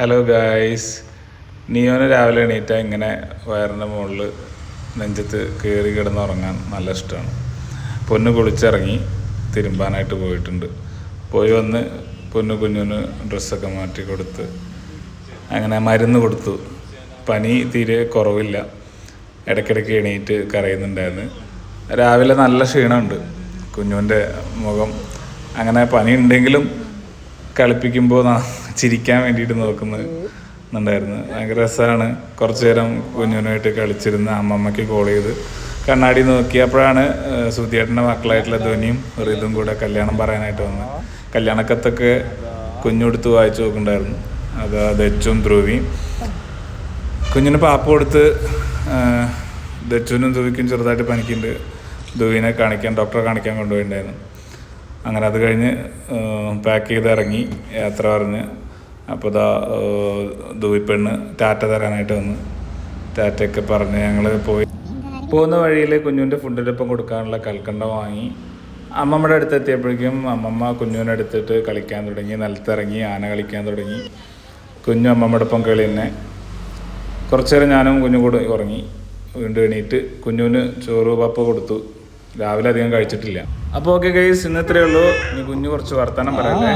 Hello guys നിയോന് രാവിലെ എണീറ്റാ ഇങ്ങനെ വയറിന്റെ മുകളിൽ നെഞ്ചത്ത് കയറി കിടന്നുറങ്ങാൻ നല്ല ഇഷ്ടമാണ്. പൊന്ന് കുളിച്ചിറങ്ങി തിരുമ്പാനായിട്ട് പോയിട്ടുണ്ട്. പോയി വന്ന് പൊന്നു കുഞ്ഞുന് ഡ്രസ്സൊക്കെ മാറ്റി കൊടുത്ത് അങ്ങനെ മരുന്ന് കൊടുത്തു. പനി തീരെ കുറവില്ല. ഇടയ്ക്കിടയ്ക്ക് എണീറ്റ് കരയുന്നുണ്ടായിരുന്നു. രാവിലെ നല്ല ക്ഷീണമുണ്ട്. കുഞ്ഞുവിന്റെ മുഖം അങ്ങനെ പനി ഉണ്ടെങ്കിലും കളിപ്പിക്കുമ്പോൾ ചിരിക്കാൻ വേണ്ടിയിട്ട് നോക്കുന്നുണ്ടായിരുന്നു ഭയങ്കര രസമാണ് കുറച്ചു നേരം കുഞ്ഞുനായിട്ട് കളിച്ചിരുന്ന അമ്മമ്മയ്ക്ക് കോൾ ചെയ്ത് കണ്ണാടി നോക്കിയപ്പോഴാണ് സുധിയേട്ടന്റെ മക്കളായിട്ടുള്ള ധ്വനിയും റിതും കൂടെ കല്യാണം പറയാനായിട്ട് വന്നത് കല്യാണക്കത്തൊക്കെ കുഞ്ഞുടുത്ത് വായിച്ചു നോക്കുന്നുണ്ടായിരുന്നു. അത് ദച്ചും ധ്രുവിയും കുഞ്ഞിന് പാപ്പ കൊടുത്ത് ദച്ചുവിനും ധ്രുവിക്കും ചെറുതായിട്ട് പനിക്കുന്നുണ്ട് ധ്രുവിനെ കാണിക്കാൻ ഡോക്ടറെ കാണിക്കാൻ കൊണ്ടുപോയിട്ടുണ്ടായിരുന്നു. അങ്ങനെ അത് കഴിഞ്ഞ് പാക്ക് ചെയ്ത് ഇറങ്ങി യാത്ര പറഞ്ഞ്. അപ്പോൾ ഇതാ ദൂയിപ്പെണ്ണ് ടാറ്റ തരാനായിട്ട് വന്ന്. ടാറ്റയൊക്കെ പറഞ്ഞ് ഞങ്ങൾ പോയി. പോകുന്ന വഴിയിൽ കുഞ്ഞുവിന്റെ ഫുഡിന്റെ ഒപ്പം കൊടുക്കാനുള്ള കൽക്കണ്ട വാങ്ങി. അമ്മമ്മയുടെ അടുത്ത് എത്തിയപ്പോഴേക്കും അമ്മമ്മ കുഞ്ഞുവിനെ എടുത്തിട്ട് കളിക്കാൻ തുടങ്ങി നിലത്തിറങ്ങി ആന കളിക്കാൻ തുടങ്ങി. കുഞ്ഞു അമ്മമ്മയുടെ ഒപ്പം കളി തന്നെ. കുറച്ച് നേരം ഞാനും കുഞ്ഞു കൂടെ ഉറങ്ങി. വീണ്ടും എണീറ്റ് കുഞ്ഞുവിന് ചോറ് പപ്പ കൊടുത്തു. രാവിലെ അധികം കഴിച്ചിട്ടില്ല. അപ്പോൾ ഓക്കെ ഗൈസ് ഇന്ന് ഇത്രയേ ഉള്ളൂ. ഇനി കുഞ്ഞു കുറച്ച് വർത്തമാനം പറയട്ടെ.